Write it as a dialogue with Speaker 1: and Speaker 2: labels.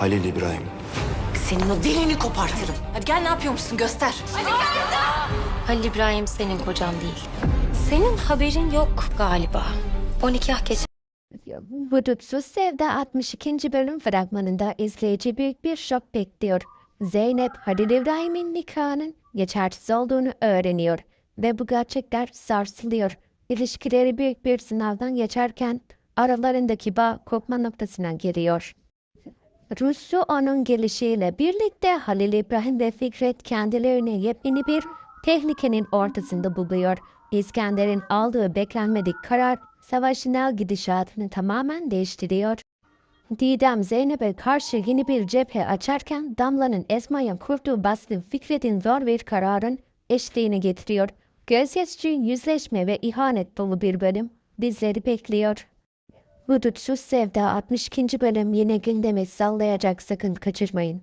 Speaker 1: Halil İbrahim.
Speaker 2: Senin o dilini kopartırım. Hadi gel ne yapıyormuşsun göster.
Speaker 3: Halil İbrahim senin kocan değil. Senin haberin yok galiba. O nikah geçen
Speaker 4: Hudutsuz Sevda 62. bölüm fragmanında izleyici büyük bir şok bekliyor. Zeynep, Halil İbrahim'in nikahının geçersiz olduğunu öğreniyor ve bu gerçekler sarsılıyor. İlişkileri büyük bir sınavdan geçerken aralarındaki bağ kopma noktasına geliyor. Ruslu onun gelişiyle birlikte Halil İbrahim ve Fikret kendilerini yepyeni bir tehlikenin ortasında buluyor. İskender'in aldığı beklenmedik karar savaşın gidişatını tamamen değiştiriyor. Didem Zeynep'e karşı yeni bir cephe açarken Damla'nın Esma'ya kurduğu baskı Fikret'in zor bir kararın eşliğini getiriyor. Gözyaşı, yüzleşme ve ihanet dolu bir bölüm bizleri bekliyor. Hudutsuz Sevda 62. bölüm yine gündemi sallayacak sakın kaçırmayın.